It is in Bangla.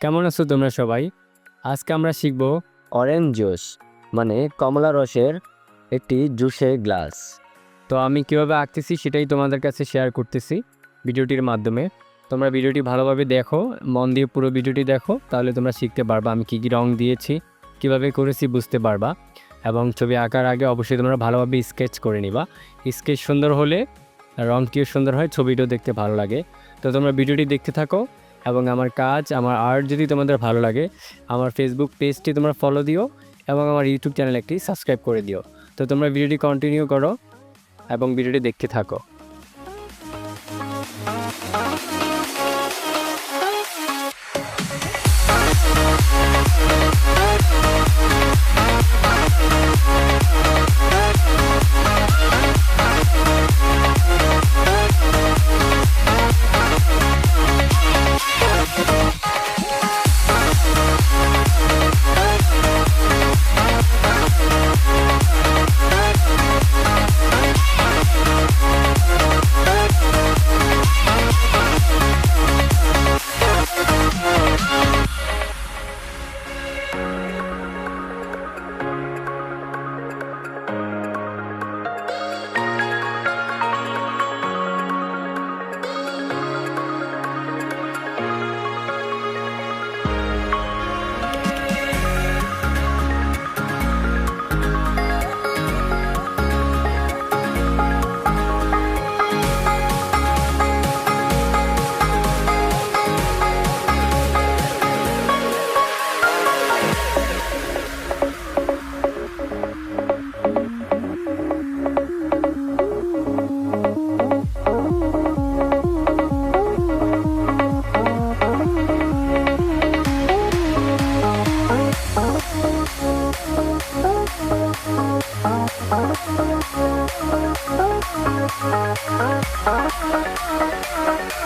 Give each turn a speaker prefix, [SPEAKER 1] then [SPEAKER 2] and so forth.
[SPEAKER 1] কেমন আছো তোমরা সবাই? আজকে আমরা শিখব
[SPEAKER 2] অরেঞ্জ জুস মানে কমলা রসের একটি জুসের গ্লাস
[SPEAKER 1] তো আমি কীভাবে আঁকতেছি সেটাই তোমাদের কাছে শেয়ার করতেছি ভিডিওটির মাধ্যমে। তোমরা ভিডিওটি ভালোভাবে দেখো, মন দিয়ে পুরো ভিডিওটি দেখো, তাহলে তোমরা শিখতে পারবা আমি কী কী রং দিয়েছি, কীভাবে করেছি বুঝতে পারবা। এবং ছবি আঁকার আগে অবশ্যই তোমরা ভালোভাবে স্কেচ করে নিবা। স্কেচ সুন্দর হলে রংটিও সুন্দর হয়, ছবিটাও দেখতে ভালো লাগে। তো তোমরা ভিডিওটি দেখতে থাকো। এবং আমার কাজ, আমার আর্ট যদি তোমাদের ভালো লাগে, আমার ফেসবুক পেজটি তোমরা ফলো দিও এবং আমার ইউটিউব চ্যানেল একটি সাবস্ক্রাইব করে দিও। তো তোমরা ভিডিওটি কন্টিনিউ করো এবং ভিডিওটি দেখতে থাকো। Thank you.